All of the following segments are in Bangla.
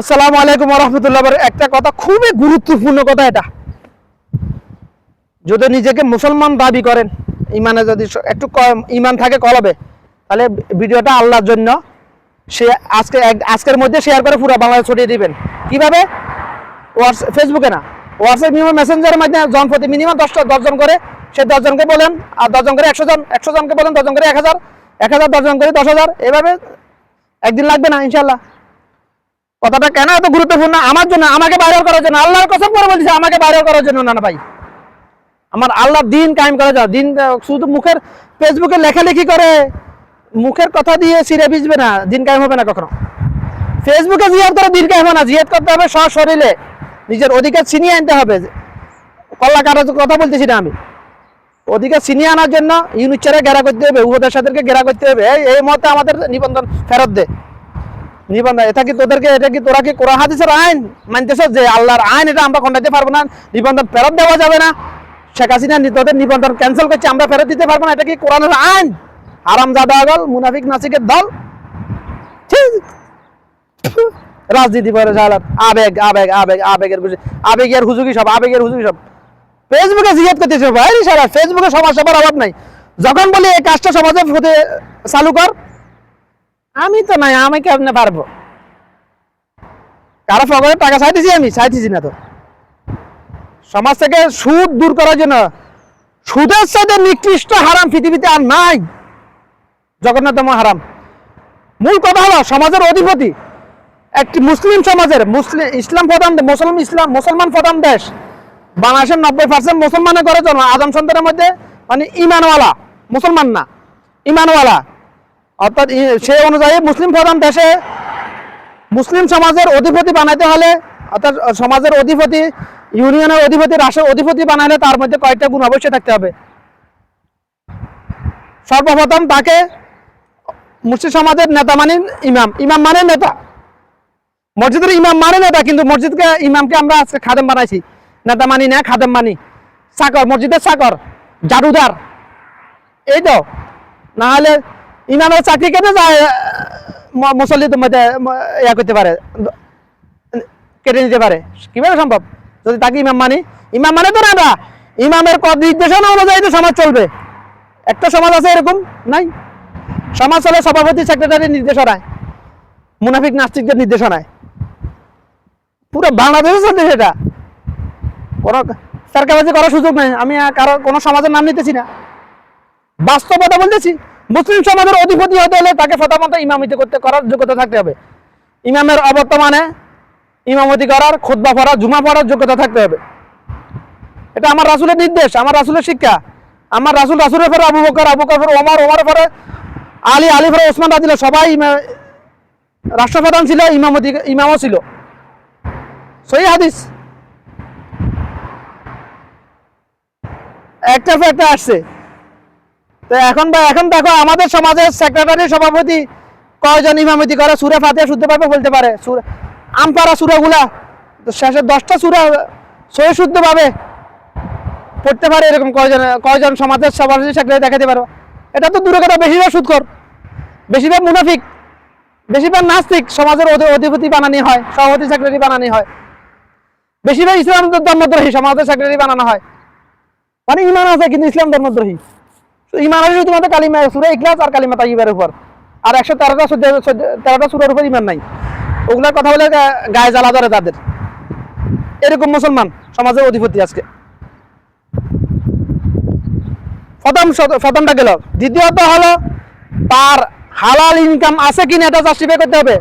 আসসালামু আলাইকুম রহমতুল্লাহ একটা কথা খুবই গুরুত্বপূর্ণ কথা এটা। যদি নিজেকে মুসলমান দাবি করেন ইমানে যদি একটু ইমান থাকে কলবে, তাহলে ভিডিওটা আল্লাহর জন্য সে আজকে আজকের মধ্যে শেয়ার করে পুরো বাংলাদেশ ছড়িয়ে দিবেন। কীভাবে? হোয়াটস ফেসবুকে না। হোয়াটসঅ্যাপ মিনিমাম মেসেঞ্জারের মাধ্যমে জন প্রতি মিনিমাম দশটা দশজন করে সে দশজনকে বলেন, আর দশজন করে একশো জন একশো জনকে বলেন দশজন করে এক হাজার এক হাজার দশজন করে দশ হাজার। এভাবে একদিন লাগবে না ইনশাল্লাহ কথাটা কেন এত গুরুত্বপূর্ণ? আমার জন্য, আমাকে ভাইরাল করার জন্য। আল্লাহর কসম করে বলছি, আমাকে ভাইরাল করার জন্য না ভাই। আমার আল্লাহ দিন কায়েম করা জন্য দিন শুধু মুখের ফেসবুকে লেখালেখি করে। মুখের কথা দিয়ে সিরে ভিজবে না। দিন কায়েম হবে না কখনো। ফেসবুকে জিয়াদ করে দিন কায়েম হবে না। জিয়াদ করতে হবে সব শরীরে। নিজের অধিকার ছিনিয়ে আনতে হবে। কল্লা কাটার কথা বলতেছি না আমি। অধিকার ছিনিয়ে আনার জন্য ইউনিচারে গেরা করতে হবে। উপদেষ্টাদেরকে গেরা করতে হবে। এই মতে আমাদের নিবন্ধন ফেরত দে। নিবন্ধন এটা কি তোদেরকে, এটা কি তোরা কি কোরআন, হাদিসের আইন মানতেছ যে আল্লাহর আইন, এটা আমরা খন্ডাইতে পারব না, নিবন্ধন ফেরত দেওয়া যাবে না? শেখ হাসিনা তোদের নিবন্ধন ক্যান্সেল করছে, আমরা ফেরত দিতে পারব না, এটা কি কোরআনের আইন? আরাম জাদা আগল, মুনাফিক নাসিকের দল? রাজনীতি করে জালার আবেগ আবেগ আবেগ, আবেগের বুঝে আবেগের হুজুকি সব, আবেগের হুজুকি সব। ফেসবুকে জিজ্ঞেস করতেছে ভাই সারা ফেসবুকে সমাজ সবার অভাব নাই। যখন বলি এই কাজটা সমাজের প্রতি চালু কর আমি তো নাই, আমি কেমনে পারব? কারও পকেটে টাকা চাইতেছি আমি চাইতেছি না তো। সমাজ থেকে সুদ দূর করার জন্য সুদের সাথে নিকৃষ্ট হারাম পৃথিবীতে আর নাই। জগন্নাথম হারাম। মূল কথা হলো, সমাজের অধিপতি একটি মুসলিম সমাজের মুসলিম ইসলাম প্রধান মুসলিম ইসলাম, মুসলমান প্রধান দেশ। বাংলাদেশের নব্বই পার্সেন্ট মুসলমানের ঘরে জন্ম আদম সন্তানের মধ্যে মানে ইমানওয়ালা, মুসলমান না, ইমানওয়ালা। অর্থাৎ সেই অনুযায়ী মুসলিম প্রধান দেশে মুসলিম সমাজের অধিপতি বানাইতে হলে, অর্থাৎ সমাজের অধিপতি, ইউনিয়নের অধিপতি, রাষ্ট্রের অধিপতি বানাইলে তার মধ্যে কয়েকটা গুণ অবশ্যই থাকতে হবে। সর্বপ্রথম তাকে মুসলিম সমাজের নেতা মানে ইমাম। ইমাম মানে নেতা। মসজিদের ইমাম মানে নেতা, কিন্তু মসজিদকে, ইমামকে আমরা আজকে খাদেম বানাইছি। নেতা মানি না, খাদেম মানি। চাকর মসজিদের চাকর জাদুদার এই তো না হলে ইমামের চাকরি কেটে যায় মুসল্লিদের মধ্যে ইয়া করতে পারে, কেটে নিতে পারে। কীভাবে সম্ভব? যদি তাকে ইমাম মানি, ইমাম মানে তো আমরা ইমামের কদ নির্দেশনা অনুযায়ী তো সমাজ চলবে। একটা সমাজ আছে এরকম? নাই। সমাজ চলে সভাপতি সেক্রেটারির নির্দেশনায়। মুনাফিক, নাস্তিকদের নির্দেশনায়। পুরো বাংলাদেশে চলছে সেটা। কোনো সরকারবাজি করার সুযোগ নেই। আমি কারও কোনো সমাজের নাম নিতেছি না। বাস্তবতা বলতেছি। মুসলিম সমাজের অধিপতি হতে হলে তাকে প্রথমত ইমামিতি করতে করার যোগ্যতা থাকতে হবে। ইমামের অবর্তমানে ইমামতি করার খুদ্া পড়ার, জুমা পড়ার যোগ্যতা থাকতে হবে। এটা আমার রাসুলের নির্দেশ, আমার রাসুলের শিক্ষা। আমার রাসুল রাসুলের পরে আবু বকর আবু বকর ওমর, ওমরের পরে আলী আলী পরে ওসমান রাজিল সবাই রাষ্ট্রপ্রধান ছিল, ইমামতি, ইমামও ছিল। সহি হাদিস? একটা পর একটা আসছে। তো এখন বা এখন দেখো আমাদের সমাজের সেক্রেটারি সভাপতি কয়জন ইমামতি করে? সুরে ফাতে শুদ্ধ পাবে বলতে পারে। আমপারা সুরাগুলা, তো শেষে দশটা সুরা সহি শুদ্ধ পাবে পড়তে পারে এরকম কয়জন কয়জন সমাজের সভাপতি সেক্রেটারি দেখাতে পারো। এটা তো দূরে কথা, বেশিরভাগ সুৎকর বেশিরভাগ মুনাফিক, বেশিরভাগ নাস্তিক সমাজের অধি- অধিপতি বানানি হয়, সভাপতি সেক্রেটারি বানানি হয়। বেশিরভাগ ইসলাম ধর্মদ্রোহী, সমাজের সেক্রেটারি বানানো হয়। মানে ইমান আছে, কিন্তু ইসলাম ধর্মদ্রোহী। ইমান আছে শুধুমাত্র কালিমা ইখলাস আর কালিমা উপর। আর একশো তেরোটা তেরোটা উপর ইমান নাই। ওগুলার কথা বলে গায়ে জ্বালা ধরে তাদের। এরকম মুসলমান সমাজের অধিপতি আজকে। প্রথম প্রথমটা গেল, দ্বিতীয়ত হলো, তার হালাল ইনকাম আছে কিনা এটা জাস্টিফাই করতে হবে।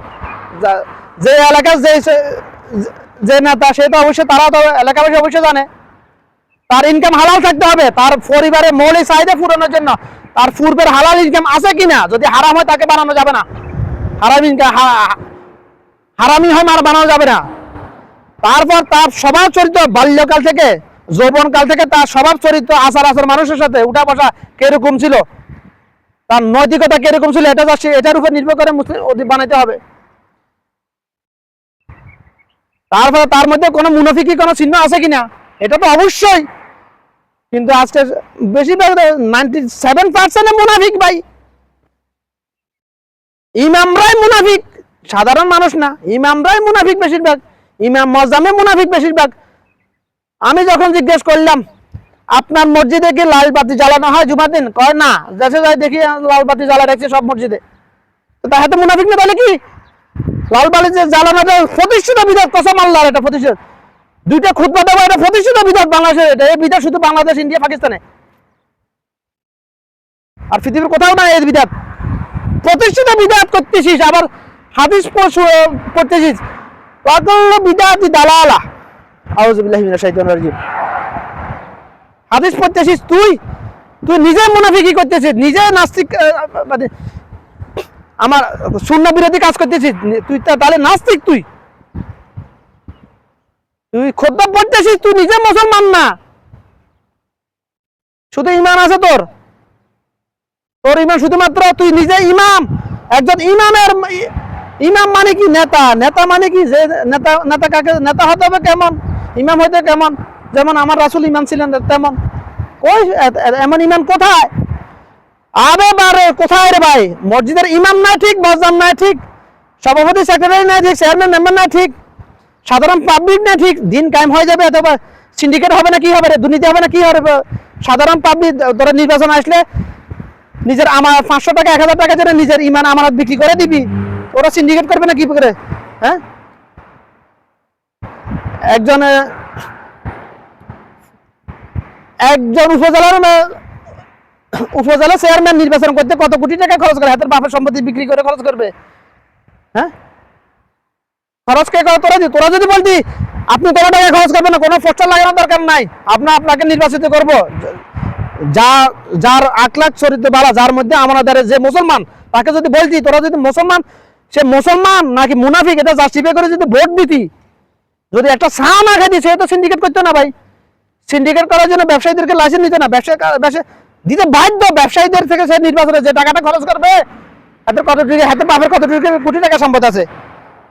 যে এলাকার যে যে নেতা, সে তো অবশ্যই তারা তো এলাকাবাসী অবশ্যই জানে। তার ইনকাম হালাল থাকতে হবে, তার পরিবারের মৌলিক চাহিদা পূরণের জন্য তার পূর্বের হালাল ইনকাম আছে কিনা, যদি হারাম হয় তাকে বানানো যাবে না। হারাম ইনকাম হারামি হয় আর বানানো যাবে না। তারপর তার স্বভাব চরিত্র, বাল্যকাল থেকে, যৌবনকাল থেকে তার স্বভাব চরিত্র, আচার আচার মানুষের সাথে উঠা বসা কীরকম ছিল? তার নৈতিকতা কীরকম ছিল? এটা এটার উপর নির্ভর করে বানাইতে হবে। তারপরে তার মধ্যে কোনো মুনাফিকি, কোনো চিহ্ন আছে কিনা? এটা তো অবশ্যই। কিন্তু আজকে বেশিরভাগ নাইনটি সেভেন পার্সেন্ট মুনাফিক ভাই। ইমামরাই মুনাফিক, সাধারণ মানুষ না। ইমামরাই মুনাফিক বেশিরভাগ, ইমাম মজামে মুনাফিক বেশিরভাগ। আমি যখন জিজ্ঞেস করলাম, আপনার মসজিদে কি লাল বাতি জ্বালানো হয় জুমার দিন? কয়, না, দেশে যাই দেখি লাল বাতি জ্বালা রাখছে সব মসজিদে। তো মুনাফিক না তাহলে কি? লাল বাতি জ্বালানোটা প্রতিষ্ঠিত বিধান কসম আল্লাহর, এটা প্রতিষ্ঠিত। দুইটা খুদবা দেবো এটা প্রতিষ্ঠিত বিধান বাংলাদেশের, এটা এই বিধান শুধু বাংলাদেশ, ইন্ডিয়া, পাকিস্তানে। আর পৃথিবীর কোথাও না এই বিধান প্রতিষ্ঠিত বিদাত করতেছিস, আবার হাদিস পড়ছ- পড়তেছিস। পাগল বিদাতি দালালা। আউযুবিল্লাহি মিনাশ শাইতানির রাজিম। হাদিস পড়তেছিস তুই? তুই নিজে মুনাফিকি করতেছিস, নিজে নাস্তিক মানে আমার শূন্য বিরোধী কাজ করতেছিস। তুই তাহলে নাস্তিক তুই? তুই খোদ্দাব পড়তেছিস, তুই নিজে মুসলমান না। শুধু ইমান আছে তোর। তোর ইমান শুধুমাত্র তুই নিজে ইমাম। একজন ইমামের ইমাম মানে কি নেতা? নেতা মানে কি যে নেতা নেতা কাকে, নেতা হতে হবে কেমন? ইমাম হইতে কেমন? যেমন আমার রাসুল ইমাম ছিলেন তেমন। ওই এমন ইমাম কোথায়? আরে বারে, কোথায় রে ভাই? মসজিদের ইমাম নাই ঠিক মসজাম নাই ঠিক। সভাপতি, সেক্রেটারি নাই ঠিক, চেয়ারম্যান, মেম্বার নাই ঠিক। সাধারণ পাবলিক না ঠিক? দিন কায়েম হয়ে যাবে অথবা সিন্ডিকেট হবে না, কি হবে দুর্নীতি হবে না, কি হবে? সাধারণ পাবলিক ধরো নির্বাচন আসলে নিজের আমার পাঁচশো টাকা, এক হাজার টাকা যেটা নিজের ইমান আমানত বিক্রি করে দিবি। ওরা সিন্ডিকেট করবে না কি করে? হ্যাঁ? একজন একজন উপজেলার উপজেলা চেয়ারম্যান নির্বাচন করতে কত কোটি টাকা খরচ করে? হাতের বাপের সম্পত্তি বিক্রি করে খরচ করবে। হ্যাঁ? খরচ কে করে? তোরা তোরা যদি বলতি, আপনি কোনো টাকা খরচ করবেন না, কোনো পোস্টার লাগানোর দরকার নাই আপনার আপনাকে নির্বাচিত করব। যা যার আট লাখ চরিত্র বাড়া যার মধ্যে আমাদের যে মুসলমান, তাকে যদি বলতি, তোরা যদি মুসলমান, সে মুসলমান নাকি মুনাফিক, এটা জাস্টিফাই করে যদি ভোট দিতি, যদি একটা চা না খাই সে তো সিন্ডিকেট করতো না ভাই। সিন্ডিকেট করার জন্য ব্যবসায়ীদেরকে লাইসেন্স নিতে না। ব্যবসা ব্যবসা দিতে বাধ্য ব্যবসায়ীদের থেকে সে নির্বাচনে যে টাকাটা খরচ করবে হাতের কত টাকা হাতের বাপের কত টাকা কোটি টাকা সম্পদ আছে?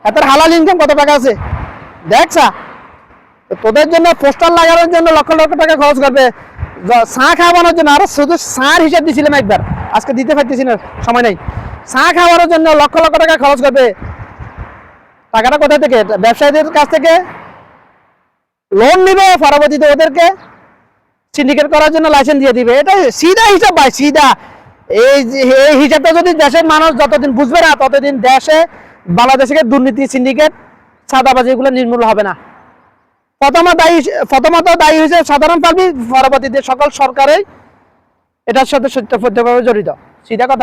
হাতের হালাল ইনকাম কত টাকা আছে? দেখছা তোদের জন্য পোস্টার লাগানোর জন্য লক্ষ লক্ষ টাকা খরচ করবে। চা খাওয়ানোর জন্য আরও শুধু চার হিসাব দিয়েছিলাম একবার। আজকে দিতে পারতেছি না, সময় নেই। চা খাওয়ানোর জন্য লক্ষ লক্ষ টাকা খরচ করবে। টাকাটা কোথা থেকে? ব্যবসায়ীদের কাছ থেকে? লোন নিবে পরবর্তীতে ওদেরকে। সিন্ডিকেট করার জন্য লাইসেন্স দিয়ে দিবে। এটা সিধা হিসাব ভাই, সিধা। এই হিসাবটা যদি দেশের মানুষ যতদিন বুঝবে না, ততদিন দেশে বাংলাদেশে দুর্নীতি, সিন্ডিকেট সাদাবাজি গুলো নির্মূল হবে না। প্রথমত দায়ী প্রথমত দায়ী হয়েছে সাধারণ পাবলিক, পরবর্তীতে সকল সরকারে এটার সাথে সত্যভাবে জড়িত। সিধা কথা